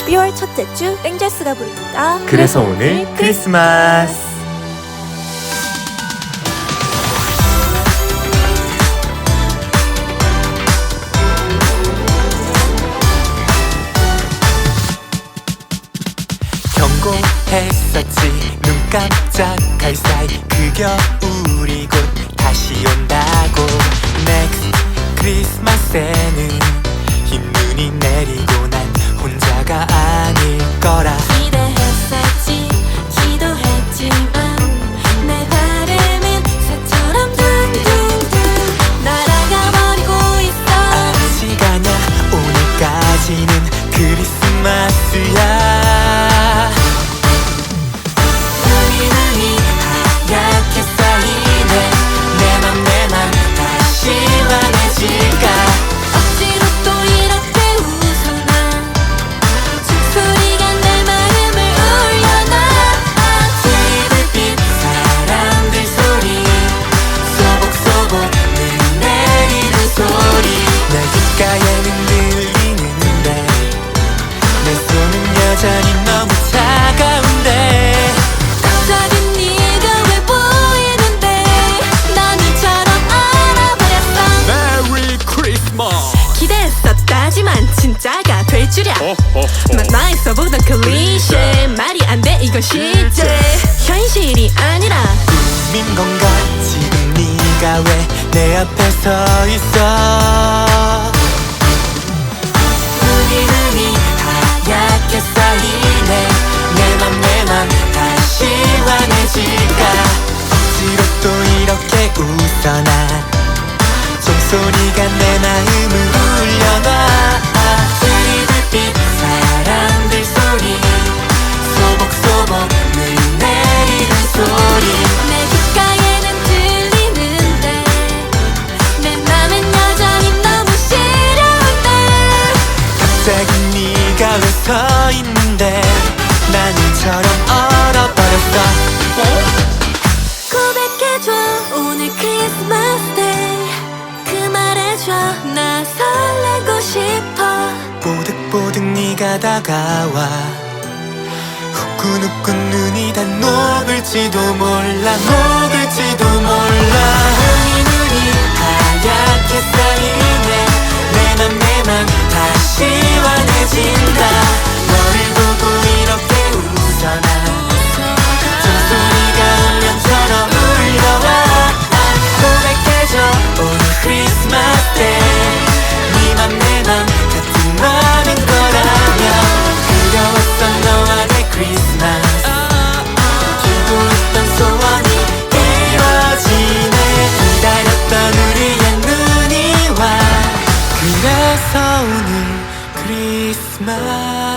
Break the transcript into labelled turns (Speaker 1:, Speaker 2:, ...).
Speaker 1: 12월 첫째 주 땡절스가 부릅니다.
Speaker 2: 그래서 오늘 크리스마스. 경고했었지. 눈 깜짝할 사이. 그 겨울이 곧 크리
Speaker 1: 줄이야. 만나 있어 보던 클리셰. 말이 안 돼 이건 실제. 현실이 아니라.
Speaker 2: 꿈인 건가 지금 네가 왜 내 앞에 서 있어? 눈이 눈이 하얗게 쌓이 네가 왜서 있는데? 난 이처럼 얼어버렸어.
Speaker 1: 고백해줘 오늘 크리스마스 데이 그 말해줘 나 설레고 싶어.
Speaker 2: 뽀득뽀득 네가 다가와. 후끈후끈 눈이 다 녹을지도 몰라 吗？